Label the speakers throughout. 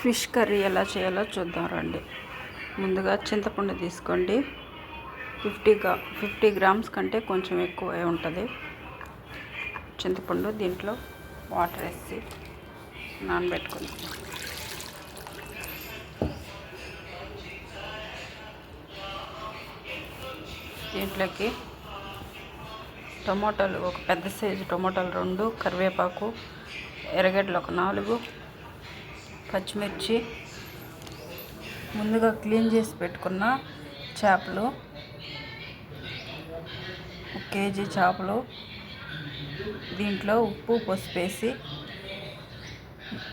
Speaker 1: Fish curry ఎలా చేయాలో చూద్దాం రండి. ముందుగా చింతపండు తీసుకోండి. ఫిఫ్టీ గా ఫిఫ్టీ గ్రామ్స్ కంటే కొంచెం ఎక్కువ ఉంటుంది. చింతపండు దీంట్లో వాటర్ వేసి నానబెట్టుకుందాం. దీంట్లోకి టమోటాలు ఒక పెద్ద సైజు టమోటాలు రెండు కరివేపాకు ఎర్రగడ్డలు ఒక నాలుగు పచ్చిమిర్చి. ముందుగా క్లీన్ చేసి పెట్టుకున్న చేపలు. ఒక కేజీ చేపలు. దీంట్లో ఉప్పు పసుపు వేసి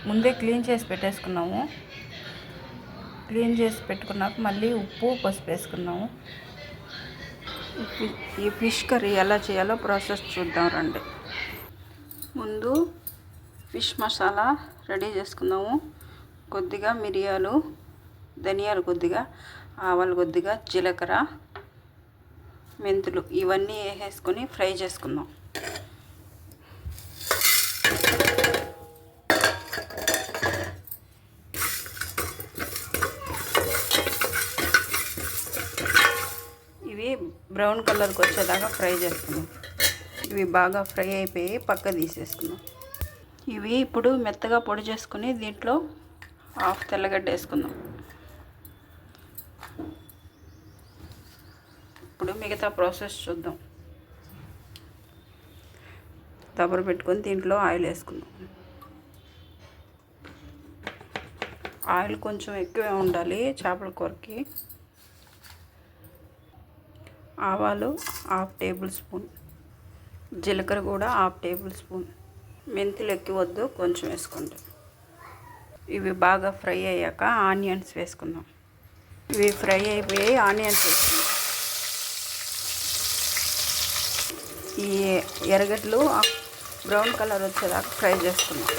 Speaker 1: ముందే క్లీన్ చేసి పెట్టేసుకున్నాము. క్లీన్ చేసి పెట్టుకున్నాక మళ్ళీ ఉప్పు పసుపు వేసుకున్నాము. ఈ ఫిష్ కర్రీ ఎలా చేయాలో ప్రాసెస్ చూద్దాం రండి. ముందు ఫిష్ మసాలా రెడీ చేసుకుందాము కొద్దిగా మిరియాలు ధనియాలు కొద్దిగా ఆవాలు కొద్దిగా జీలకర్ర మెంతులు ఇవన్నీ వేసేసుకొని ఫ్రై చేసుకుందాం. ఇవి బ్రౌన్ కలర్కి వచ్చేదాకా ఫ్రై చేసుకుందాం. ఇవి బాగా ఫ్రై అయిపోయి పక్క తీసేసుకుందాం. ఇవి ఇప్పుడు మెత్తగా పొడి చేసుకుని దీంట్లో హాఫ్ తెల్లగడ్డ వేసుకుందాం. ఇప్పుడు మిగతా ప్రాసెస్ చూద్దాం. దబర పెట్టుకొని దీంట్లో ఆయిల్ వేసుకుందాం. ఆయిల్ కొంచెం ఎక్కువే ఉండాలి చేపల కూరకి. ఆవాలు హాఫ్ టేబుల్ స్పూన్. జీలకర్ర కూడా హాఫ్ టేబుల్ స్పూన్. మెంతులు ఎక్కివద్దు కొంచెం వేసుకోండి. ఇవి బాగా ఫ్రై అయ్యాక ఆనియన్స్ వేసుకుందాం. ఇవి ఫ్రై అయిపోయి ఆనియన్స్ వేసుకుందాం. ఈ ఎరగడ్లు బ్రౌన్ కలర్ వచ్చేదాకా ఫ్రై చేసుకుందాం.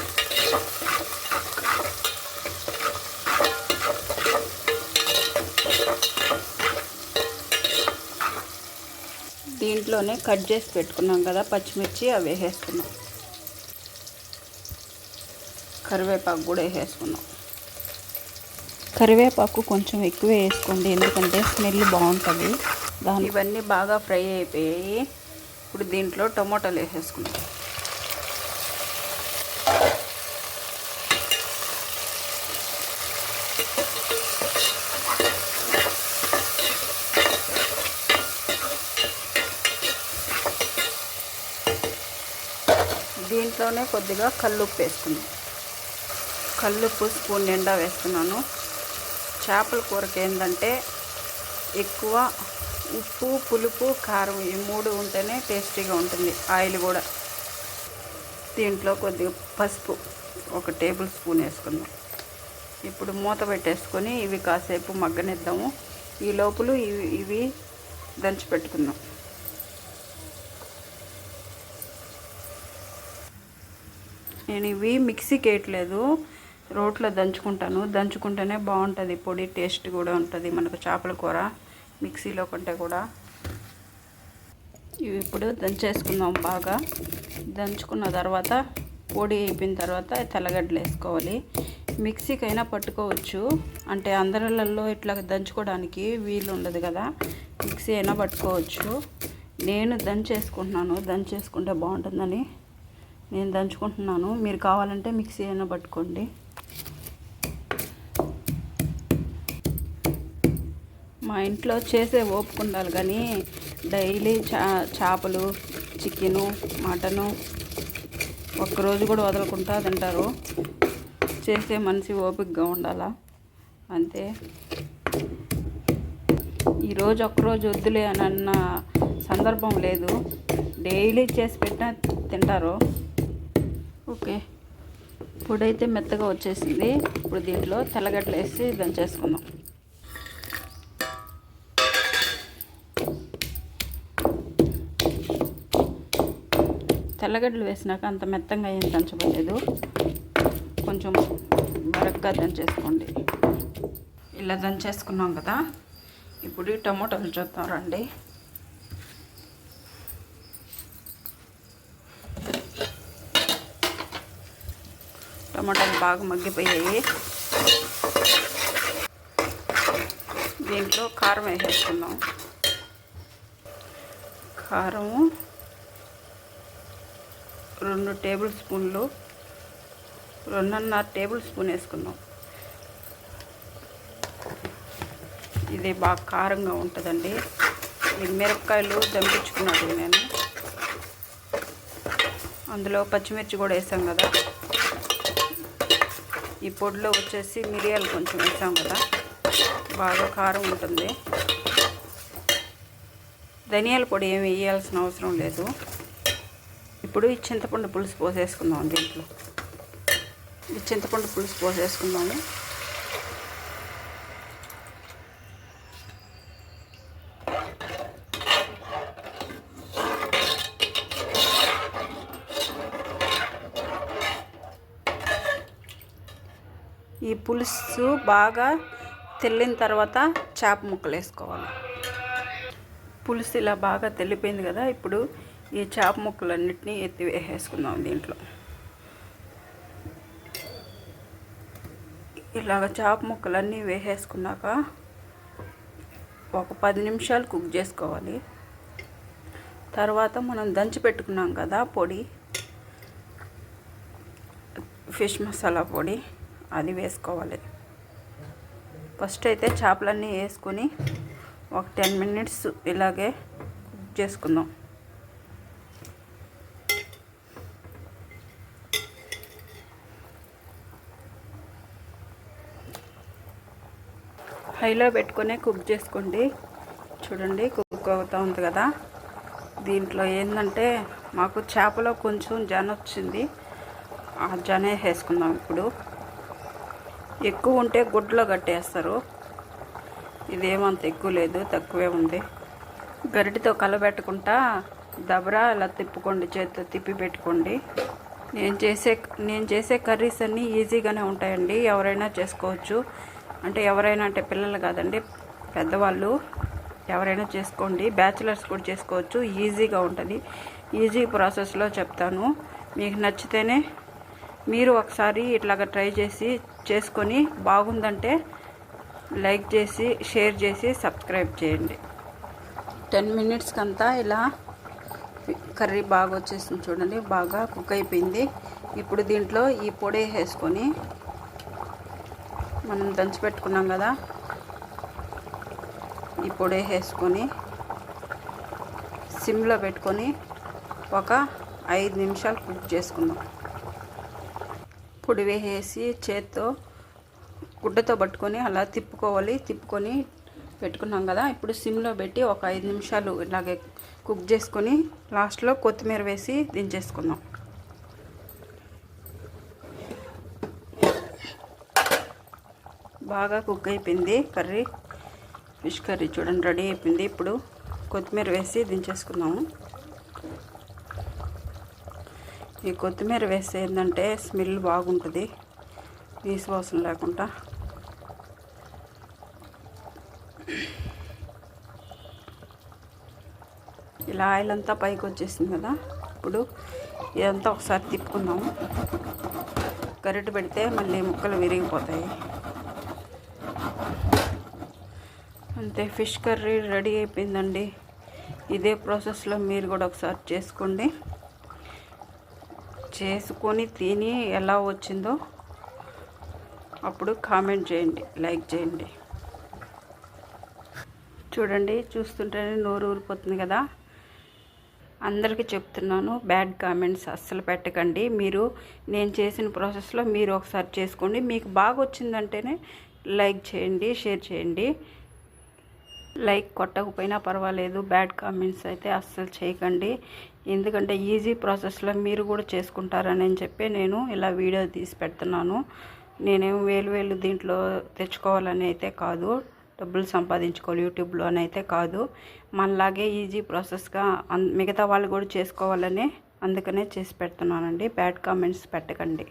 Speaker 1: దీంట్లోనే కట్ చేసి పెట్టుకున్నాం కదా పచ్చిమిర్చి అవి వేసేసుకున్నాం కరివేపాకు కూడా వేసేసుకున్నాం. కరివేపాకు కొంచెం ఎక్కువ వేసుకోండి ఎందుకంటే స్మెల్ బాగుంటుంది. దాని ఇవన్నీ బాగా ఫ్రై అయిపోయాయి. ఇప్పుడు దీంట్లో టమోటాలు వేసేసుకున్నాం దీంట్లోనే కొద్దిగా కల్లుప్పు వేసుకున్నాం కల్లుప్పు స్పూన్ నిండా వేస్తున్నాను. చేపల కూరకి ఏంటంటే ఎక్కువ ఉప్పు పులుపు కారం ఈ మూడు ఉంటేనే టేస్టీగా ఉంటుంది. ఆయిల్ కూడా. దీంట్లో కొద్దిగా పసుపు ఒక టేబుల్ స్పూన్ వేసుకుందాం. ఇప్పుడు మూత పెట్టేసుకొని ఇవి కాసేపు మగ్గనిద్దాము. ఈ లోపల ఇవి ఇవి దంచి పెట్టుకుందాం. నేను ఇవి మిక్సీకి వేయట్లేదు. రోట్లో దంచుకుంటాను. దంచుకుంటేనే బాగుంటుంది. పొడి టేస్ట్ కూడా ఉంటుంది మనకు చేపల కూర మిక్సీలో కంటే కూడా. ఇవి ఇప్పుడు దంచేసుకుందాం బాగా. దంచుకున్న తర్వాత పొడి అయిపోయిన తర్వాత తెల్లగడ్డలు వేసుకోవాలి. మిక్సీకైనా పట్టుకోవచ్చు. అంటే అందరిలలో ఇట్లా దంచుకోవడానికి వీలు ఉండదు కదా. మిక్సీ అయినా పట్టుకోవచ్చు. నేను దంచేసుకుంటున్నాను. దంచేసుకుంటే బాగుంటుందని. నేను దంచుకుంటున్నాను. మీరు కావాలంటే మిక్సీ అయినా పట్టుకోండి. మా ఇంట్లో చేసే ఓపిక ఉండాలి కానీ డైలీ చా చేపలు చికెను మటను ఒక్కరోజు కూడా వదలకుండా తింటారు. చేసే మనిషి ఓపికగా ఉండాలా? అంతే. ఈరోజు ఒక్కరోజు వద్దులే అని అన్న సందర్భం లేదు. డైలీ చేసి పెట్టినా తింటారు. ఇప్పుడైతే మెత్తగా వచ్చేసింది. ఇప్పుడు దీంట్లో తెల్లగడ్డలు వేసి దంచేసుకుందాం తెల్లగడ్డలు వేసినాక అంత మెత్తంగా ఏం దంచబడలేదు. కొంచెం మరగ్గా దంచేసుకోండి. ఇలా దంచేసుకున్నాం కదా. ఇప్పుడు టమోటాలు చూద్దాం రండి. టమాటాలు బాగా మగ్గిపోయాయి. దీంట్లో కారం వేసేసుకుందాం. కారము రెండు టేబుల్ స్పూన్లు రెండున్నర టేబుల్ స్పూన్ వేసుకుందాం. ఇది బాగా కారంగా ఉంటుందండి. ఇది మిరపకాయలు దంపించుకున్నాడు నేను. అందులో పచ్చిమిర్చి కూడా వేసాం కదా. ఈ పొడిలో వచ్చేసి మిరియాలు కొంచెం వేసాం కదా. బాగా కారం ఉంటుంది. ధనియాల పొడి ఏమి వేయాల్సిన అవసరం లేదు. ఇప్పుడు ఈ చింతపండు పులుసు పోసేసుకుందాం దీంట్లో. ఈ చింతపండు పులుసు పోసేసుకుందాము. పులుసు బాగా తెల్లిన తర్వాత చేప ముక్కలు వేసుకోవాలి. పులుసు ఇలా బాగా తెల్లిపోయింది కదా ఇప్పుడు ఈ చేప ముక్కలన్నిటినీ ఎత్తి వేసేసుకుందాం దీంట్లో. ఇలాగ చేప ముక్కలన్నీ వేసేసుకున్నాక ఒక పది నిమిషాలు కుక్ చేసుకోవాలి. తర్వాత మనం దంచి పెట్టుకున్నాం కదా పొడి ఫిష్ మసాలా పొడి. అది వేసుకోవాలి. ఫస్ట్ అయితే చేపలన్నీ వేసుకొని ఒక టెన్ మినిట్స్ ఇలాగే కుక్ చేసుకుందాం. హైలో పెట్టుకొని కుక్ చేసుకోండి. చూడండి కుక్ అవుతూ ఉంది కదా. దీంట్లో ఏంటంటే మాకు చేపలో కొంచెం జన వచ్చింది. ఆ జన వేసుకుందాం ఇప్పుడు. ఎక్కువ ఉంటే గుడ్లో కట్టేస్తారు. ఇదేమంత ఎక్కువ లేదు తక్కువే ఉంది. గరిటితో కలబెట్టకుండా దబరా ఇలా తిప్పుకోండి చేతితో తిప్పి పెట్టుకోండి. నేను చేసే నేను చేసే కర్రీస్ అన్నీ ఈజీగానే ఉంటాయండి ఎవరైనా చేసుకోవచ్చు. అంటే ఎవరైనా అంటే పిల్లలు కాదండి పెద్దవాళ్ళు ఎవరైనా చేసుకోండి. బ్యాచిలర్స్ కూడా చేసుకోవచ్చు ఈజీగా ఉంటుంది. ఈజీ ప్రాసెస్లో చెప్తాను. మీకు నచ్చితేనే మీరు ఒకసారి ఇట్లాగ ట్రై చేసి చేసుకొని బాగుందంటే లైక్ చేసి షేర్ చేసి సబ్స్క్రైబ్ చేయండి. టెన్ మినిట్స్కి అంతా ఇలా కర్రీ బాగా వచ్చేసింది చూడండి బాగా కుక్ అయిపోయింది. ఇప్పుడు దీంట్లో ఈ పొడి వేసుకొని మనం దంచి పెట్టుకున్నాం కదా ఈ పొడి వేసుకొని సిమ్లో పెట్టుకొని ఒక ఐదు నిమిషాలు కుక్ చేసుకుందాం. పొడి వేసేసి చేత్తో గుడ్డతో పట్టుకొని అలా తిప్పుకోవాలి. తిప్పుకొని పెట్టుకున్నాం కదా ఇప్పుడు సిమ్లో పెట్టి ఒక ఐదు నిమిషాలు ఇలాగే కుక్ చేసుకొని లాస్ట్లో కొత్తిమీర వేసి దించేసుకుందాం. బాగా కుక్ అయిపోయింది కర్రీ. ఫిష్ కర్రీ చూడండి రెడీ అయిపోయింది. ఇప్పుడు కొత్తిమీర వేసి దించేసుకున్నాము ఈ కొత్తిమీర వేస్తే ఏంటంటే స్మెల్ బాగుంటుంది. నీసు వాసన లేకుండా. ఇలా ఆయిల్ అంతా పైకి వచ్చేసింది కదా ఇప్పుడు ఇదంతా ఒకసారి తిప్పుకుందాము గరిటె పెడితే మళ్ళీ ముక్కలు విరిగిపోతాయి. అంతే ఫిష్ కర్రీ రెడీ అయిపోయిందండి. ఇదే ప్రాసెస్లో మీరు కూడా ఒకసారి చేసుకోండి. చేసుకొని తిని ఎలా వచ్చిందో అప్పుడు కామెంట్ చేయండి లైక్ చేయండి. చూడండి చూస్తుంటేనే నోరు ఊరిపోతుంది కదా. అందరికీ చెప్తున్నాను బ్యాడ్ కామెంట్స్ అస్సలు పెట్టకండి. మీరు నేను చేసిన ప్రాసెస్లో మీరు ఒకసారి చేసుకోండి. మీకు బాగా వచ్చిందంటేనే లైక్ చేయండి షేర్ చేయండి. లైక్ కొట్టకపోయినా పర్వాలేదు బ్యాడ్ కామెంట్స్ అయితే అస్సలు చేయకండి. ఎందుకంటే ఈజీ ప్రాసెస్లో మీరు కూడా చేసుకుంటారని చెప్పి నేను ఇలా వీడియో తీసి పెడుతున్నాను. నేనేం వేలు వేలు దీంట్లో తెచ్చుకోవాలని అయితే కాదు డబ్బులు సంపాదించుకోవాలి యూట్యూబ్లో అని అయితే కాదు. మనలాగే ఈజీ ప్రాసెస్గా మిగతా వాళ్ళు కూడా చేసుకోవాలని అందుకనే చేసి పెడుతున్నానండి. బ్యాడ్ కామెంట్స్ పెట్టకండి.